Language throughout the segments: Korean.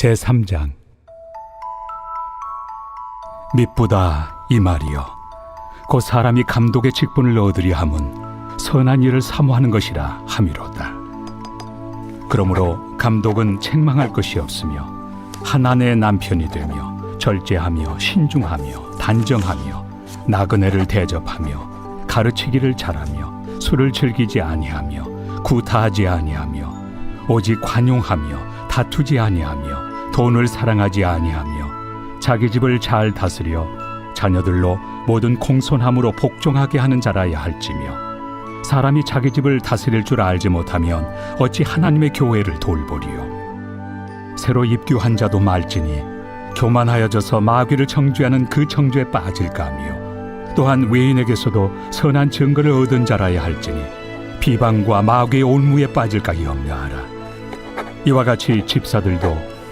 제3장. 미쁘다 이 말이여. 곧 사람이 감독의 직분을 얻으려 함은 선한 일을 사모하는 것이라 함이로다. 그러므로 감독은 책망할 것이 없으며 한 아내의 남편이 되며 절제하며 신중하며 단정하며 나그네를 대접하며 가르치기를 잘하며 술을 즐기지 아니하며 구타하지 아니하며 오직 관용하며 다투지 아니하며 돈을 사랑하지 아니하며 자기 집을 잘 다스려 자녀들로 모든 공손함으로 복종하게 하는 자라야 할지며 사람이 자기 집을 다스릴 줄 알지 못하면 어찌 하나님의 교회를 돌보리요? 새로 입교한 자도 말지니 교만하여져서 마귀를 정죄하는 그 정죄에 빠질까 하며 또한 외인에게서도 선한 증거를 얻은 자라야 할지니 비방과 마귀의 올무에 빠질까 염려하라. 이와 같이 집사들도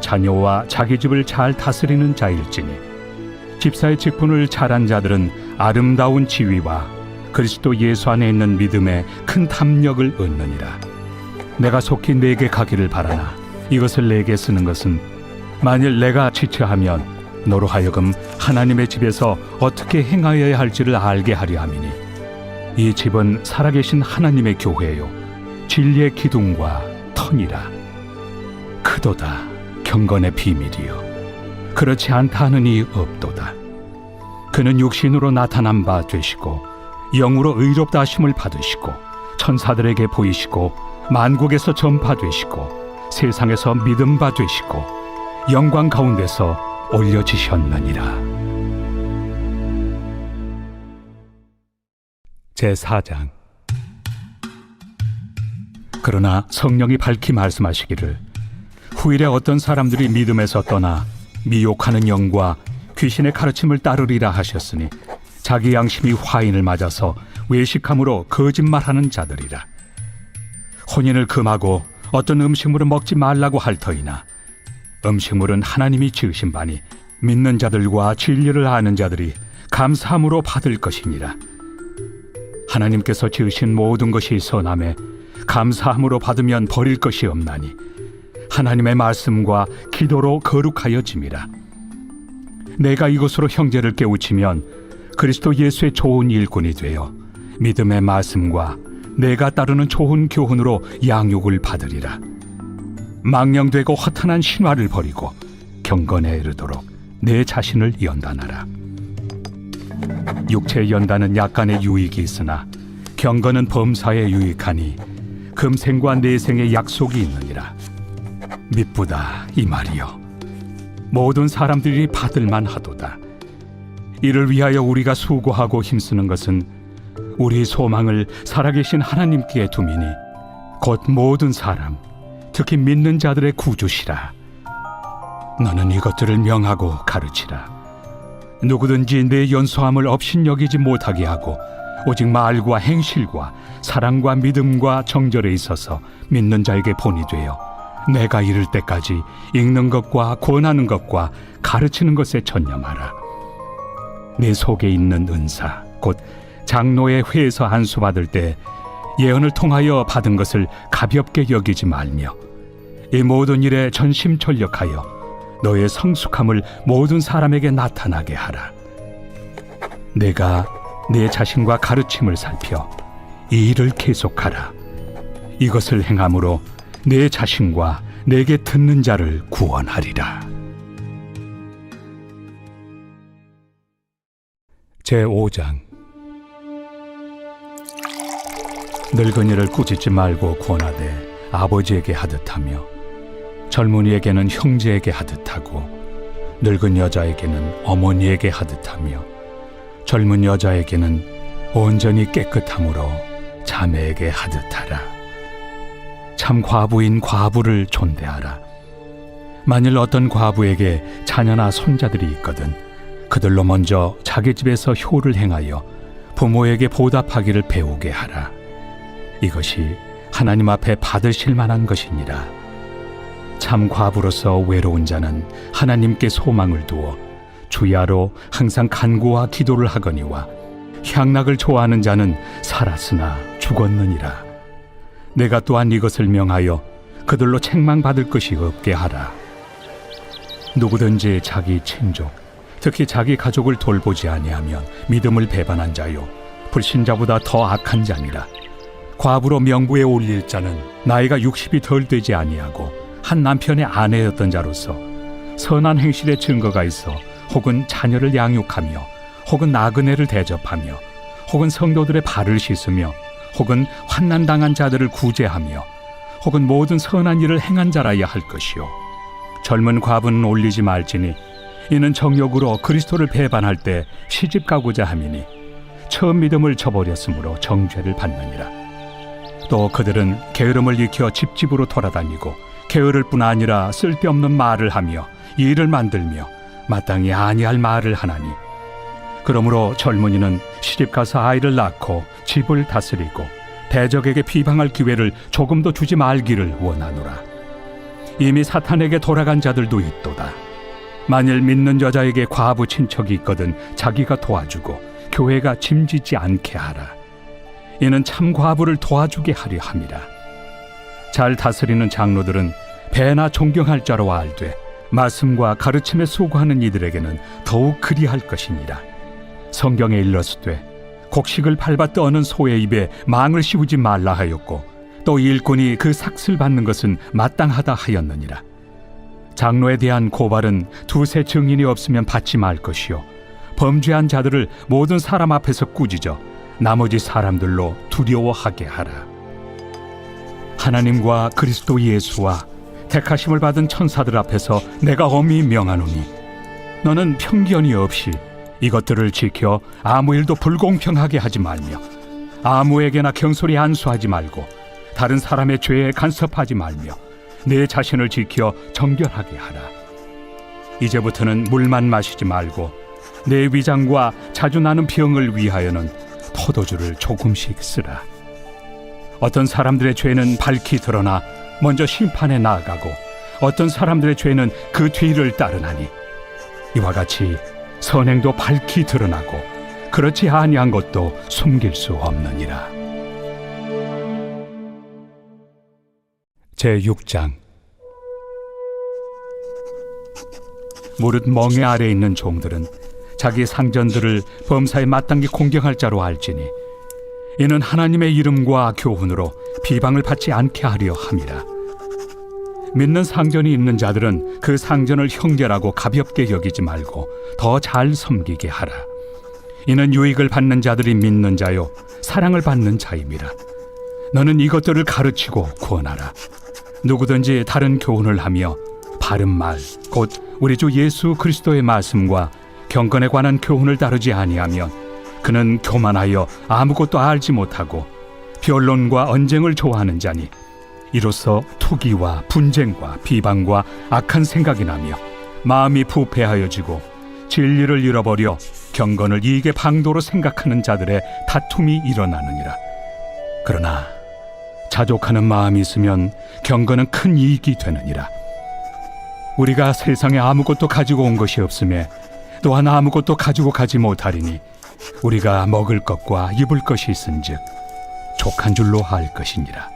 자녀와 자기 집을 잘 다스리는 자일지니 집사의 직분을 잘한 자들은 아름다운 지위와 그리스도 예수 안에 있는 믿음에 큰 탐력을 얻느니라. 내가 속히 내게 가기를 바라나 이것을 내게 쓰는 것은 만일 내가 지체하면 너로 하여금 하나님의 집에서 어떻게 행하여야 할지를 알게 하려 함이니 이 집은 살아계신 하나님의 교회요 진리의 기둥과 터니라. 크도다 경건의 비밀이요. 그렇지 않다 하느니 없도다. 그는 육신으로 나타난 바 되시고 영으로 의롭다 하심을 받으시고 천사들에게 보이시고 만국에서 전파되시고 세상에서 믿음 바 되시고 영광 가운데서 올려지셨느니라. 제4장. 그러나 성령이 밝히 말씀하시기를 후일에 어떤 사람들이 믿음에서 떠나 미혹하는 영과 귀신의 가르침을 따르리라 하셨으니 자기 양심이 화인을 맞아서 외식함으로 거짓말하는 자들이라. 혼인을 금하고 어떤 음식물을 먹지 말라고 할 터이나 음식물은 하나님이 지으신 바니 믿는 자들과 진리를 아는 자들이 감사함으로 받을 것이니라. 하나님께서 지으신 모든 것이 선함에 감사함으로 받으면 버릴 것이 없나니 하나님의 말씀과 기도로 거룩하여짐이라. 내가 이것으로 형제를 깨우치면 그리스도 예수의 좋은 일꾼이 되어 믿음의 말씀과 내가 따르는 좋은 교훈으로 양육을 받으리라. 망령되고 허탄한 신화를 버리고 경건에 이르도록 내 자신을 연단하라. 육체의 연단은 약간의 유익이 있으나 경건은 범사에 유익하니 금생과 내생의 약속이 있느니라 미쁘다 이 말이여 모든 사람들이 받을만 하도다. 이를 위하여 우리가 수고하고 힘쓰는 것은 우리 소망을 살아계신 하나님께 두미니 곧 모든 사람 특히 믿는 자들의 구주시라. 너는 이것들을 명하고 가르치라. 누구든지 내 연소함을 업신여기지 못하게 하고 오직 말과 행실과 사랑과 믿음과 정절에 있어서 믿는 자에게 본이 되어 내가 이를 때까지 읽는 것과 권하는 것과 가르치는 것에 전념하라. 내 속에 있는 은사, 곧 장로의 회에서 안수 받을 때 예언을 통하여 받은 것을 가볍게 여기지 말며 이 모든 일에 전심전력하여 너의 성숙함을 모든 사람에게 나타나게 하라. 내가 내 자신과 가르침을 살펴 이 일을 계속하라. 이것을 행함으로 내 자신과 내게 듣는 자를 구원하리라. 제 5장 늙은이를 꾸짖지 말고 권하되 아버지에게 하듯하며 젊은이에게는 형제에게 하듯하고 늙은 여자에게는 어머니에게 하듯하며 젊은 여자에게는 온전히 깨끗함으로 자매에게 하듯하라. 참 과부인 과부를 존대하라. 만일 어떤 과부에게 자녀나 손자들이 있거든 그들로 먼저 자기 집에서 효를 행하여 부모에게 보답하기를 배우게 하라. 이것이 하나님 앞에 받으실 만한 것이니라. 참 과부로서 외로운 자는 하나님께 소망을 두어 주야로 항상 간구와 기도를 하거니와 향락을 좋아하는 자는 살았으나 죽었느니라. 내가 또한 이것을 명하여 그들로 책망받을 것이 없게 하라. 누구든지 자기 친족, 특히 자기 가족을 돌보지 아니하면 믿음을 배반한 자요 불신자보다 더 악한 자니라. 과부로 명부에 올릴 자는 나이가 60이 덜 되지 아니하고 한 남편의 아내였던 자로서 선한 행실의 증거가 있어 혹은 자녀를 양육하며 혹은 나그네를 대접하며 혹은 성도들의 발을 씻으며 혹은 환난 당한 자들을 구제하며 혹은 모든 선한 일을 행한 자라야 할 것이요. 젊은 과부는 올리지 말지니 이는 정욕으로 그리스도를 배반할 때 시집 가고자 함이니 처음 믿음을 저버렸으므로 정죄를 받느니라. 또 그들은 게으름을 익혀 집집으로 돌아다니고 게으를 뿐 아니라 쓸데없는 말을 하며 일을 만들며 마땅히 아니할 말을 하나니 그러므로 젊은이는 시집 가서 아이를 낳고 집을 다스리고 대적에게 비방할 기회를 조금도 주지 말기를 원하노라. 이미 사탄에게 돌아간 자들도 있도다. 만일 믿는 여자에게 과부 친척이 있거든 자기가 도와주고 교회가 짐지지 않게 하라. 이는 참 과부를 도와주게 하려 함이라. 잘 다스리는 장로들은 배나 존경할 자로 알되 말씀과 가르침에 수고하는 이들에게는 더욱 그리할 것이니라 성경에 일렀으되 곡식을 밟아 떠는 소의 입에 망을 씌우지 말라 하였고 또 일꾼이 그 삭슬 받는 것은 마땅하다 하였느니라. 장로에 대한 고발은 두세 증인이 없으면 받지 말 것이요. 범죄한 자들을 모든 사람 앞에서 꾸짖어 나머지 사람들로 두려워하게 하라. 하나님과 그리스도 예수와 택하심을 받은 천사들 앞에서 내가 엄히 명하노니 너는 편견이 없이 이것들을 지켜 아무 일도 불공평하게 하지 말며 아무에게나 경솔히 안수하지 말고 다른 사람의 죄에 간섭하지 말며 내 자신을 지켜 정결하게 하라. 이제부터는 물만 마시지 말고 내 위장과 자주 나는 병을 위하여는 포도주를 조금씩 쓰라. 어떤 사람들의 죄는 밝히 드러나 먼저 심판에 나아가고 어떤 사람들의 죄는 그 뒤를 따르나니 이와 같이 선행도 밝히 드러나고 그렇지 아니한 것도 숨길 수 없느니라. 제 6장 무릇 멍에 아래 있는 종들은 자기 상전들을 범사에 마땅히 공경할 자로 알지니 이는 하나님의 이름과 교훈으로 비방을 받지 않게 하려 함이라 믿는 상전이 있는 자들은 그 상전을 형제라고 가볍게 여기지 말고 더 잘 섬기게 하라. 이는 유익을 받는 자들이 믿는 자요 사랑을 받는 자임이라. 너는 이것들을 가르치고 구원하라. 누구든지 다른 교훈을 하며 바른 말 곧 우리 주 예수 그리스도의 말씀과 경건에 관한 교훈을 다루지 아니하면 그는 교만하여 아무것도 알지 못하고 변론과 언쟁을 좋아하는 자니 이로써 투기와 분쟁과 비방과 악한 생각이 나며 마음이 부패하여지고 진리를 잃어버려 경건을 이익의 방도로 생각하는 자들의 다툼이 일어나느니라. 그러나 자족하는 마음이 있으면 경건은 큰 이익이 되느니라. 우리가 세상에 아무것도 가지고 온 것이 없음에 또한 아무것도 가지고 가지 못하리니 우리가 먹을 것과 입을 것이 있은즉 족한 줄로 알 것이니라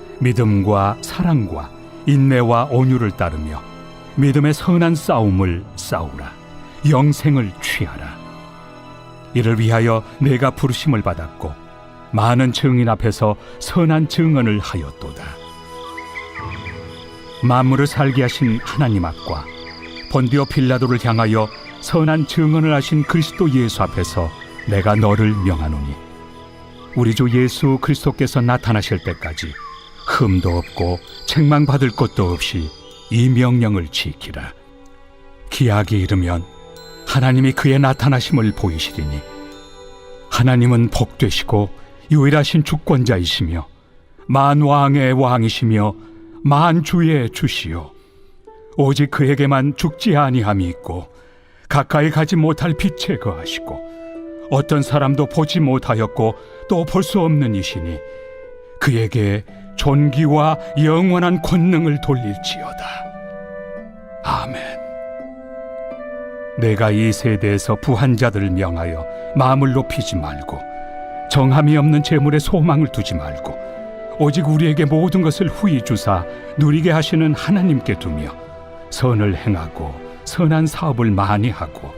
믿음과 사랑과 인내와 온유를 따르며 믿음의 선한 싸움을 싸우라. 영생을 취하라. 이를 위하여 내가 부르심을 받았고 많은 증인 앞에서 선한 증언을 하였도다. 만물을 살게 하신 하나님 앞과 본디오 필라도를 향하여 선한 증언을 하신 그리스도 예수 앞에서 내가 너를 명하노니 우리 주 예수 그리스도께서 나타나실 때까지 흠도 없고 책망받을 것도 없이 이 명령을 지키라. 기약이 이르면 하나님이 그의 나타나심을 보이시리니 하나님은 복되시고 유일하신 주권자이시며 만 왕의 왕이시며 만 주의 주시요. 오직 그에게만 죽지 아니함이 있고 가까이 가지 못할 빛에 거하시고 어떤 사람도 보지 못하였고 또 볼 수 없는 이시니 그에게 존귀와 영원한 권능을 돌릴지어다 아멘 내가 이 세대에서 부한 자들을 명하여 마음을 높이지 말고 정함이 없는 재물에 소망을 두지 말고 오직 우리에게 모든 것을 후히 주사 누리게 하시는 하나님께 두며 선을 행하고 선한 사업을 많이 하고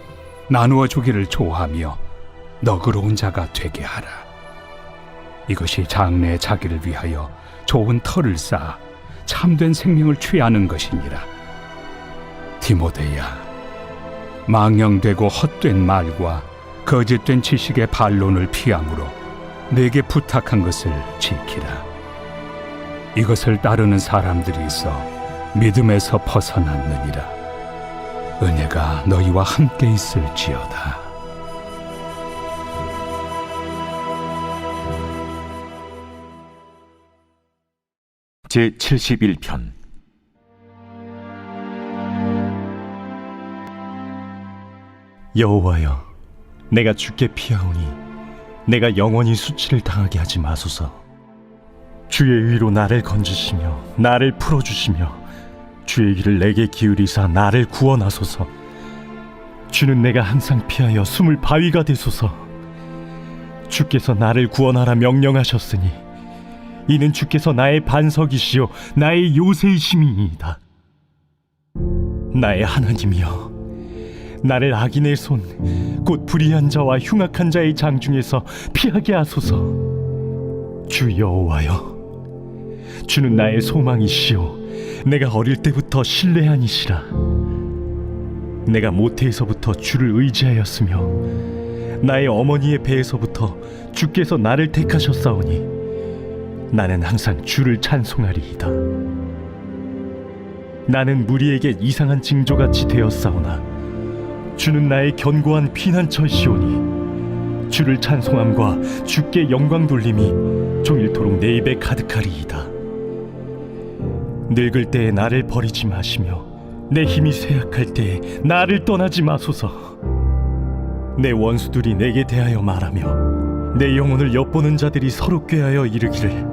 나누어 주기를 좋아하며 너그러운 자가 되게 하라. 이것이 장래의 자기를 위하여 좋은 터를 쌓아 참된 생명을 취하는 것이니라. 디모데야, 망령되고 헛된 말과 거짓된 지식의 반론을 피함으로 내게 부탁한 것을 지키라. 이것을 따르는 사람들이 있어 믿음에서 벗어났느니라. 은혜가 너희와 함께 있을지어다. 제 71편 여호와여, 내가 주께 피하오니 내가 영원히 수치를 당하게 하지 마소서. 주의 의로 나를 건지시며 나를 풀어주시며 주의 길을 내게 기울이사 나를 구원하소서. 주는 내가 항상 피하여 숨을 바위가 되소서. 주께서 나를 구원하라 명령하셨으니 이는 주께서 나의 반석이시요 나의 요새이심이니이다. 나의 하나님이여 나를 악인의 손 곧 불의한 자와 흉악한 자의 장 중에서 피하게 하소서 주 여호와여 주는 나의 소망이시요 내가 어릴 때부터 신뢰하니시라 내가 모태에서부터 주를 의지하였으며 나의 어머니의 배에서부터 주께서 나를 택하셨사오니 나는 항상 주를 찬송하리이다. 나는 무리에게 이상한 징조같이 되었사오나 주는 나의 견고한 피난처시오니 주를 찬송함과 주께 영광 돌림이 종일토록 내 입에 가득하리이다. 늙을 때에 나를 버리지 마시며 내 힘이 쇠약할 때에 나를 떠나지 마소서. 내 원수들이 내게 대하여 말하며 내 영혼을 엿보는 자들이 서로 꾀하여 이르기를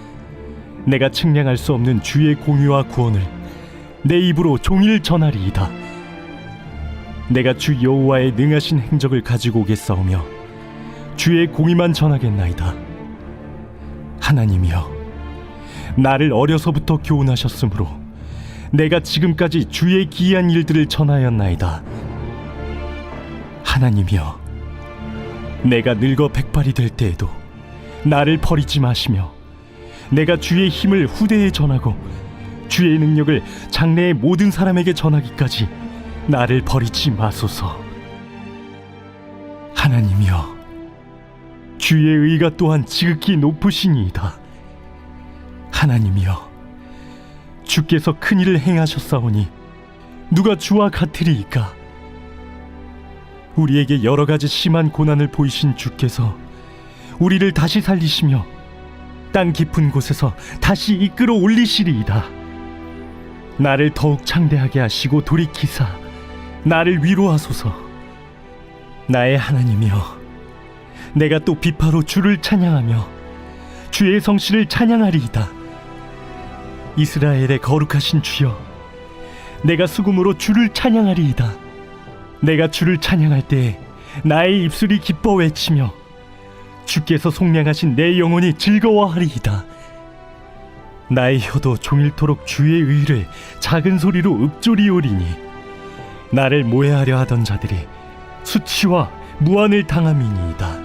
내가 측량할 수 없는 주의 공유와 구원을 내 입으로 종일 전하리이다 내가 주 여호와의 능하신 행적을 가지고 오겠사오며 주의 공의만 전하겠나이다. 하나님이여, 나를 어려서부터 교훈하셨으므로 내가 지금까지 주의 기이한 일들을 전하였나이다. 하나님이여, 내가 늙어 백발이 될 때에도 나를 버리지 마시며 내가 주의 힘을 후대에 전하고 주의 능력을 장래의 모든 사람에게 전하기까지 나를 버리지 마소서. 하나님이여, 주의 의가 또한 지극히 높으시니이다. 하나님이여, 주께서 큰 일을 행하셨사오니 누가 주와 같으리이까? 우리에게 여러 가지 심한 고난을 보이신 주께서 우리를 다시 살리시며 땅 깊은 곳에서 다시 이끌어 올리시리이다. 나를 더욱 창대하게 하시고 돌이키사 나를 위로하소서. 나의 하나님이여, 내가 또 비파로 주를 찬양하며 주의 성실을 찬양하리이다. 이스라엘의 거룩하신 주여, 내가 수금으로 주를 찬양하리이다. 내가 주를 찬양할 때 나의 입술이 기뻐 외치며 주께서 속량하신 내 영혼이 즐거워하리이다. 나의 혀도 종일토록 주의 의를 작은 소리로 읊조리오리니 나를 모해하려 하던 자들이 수치와 무한을 당함이니이다.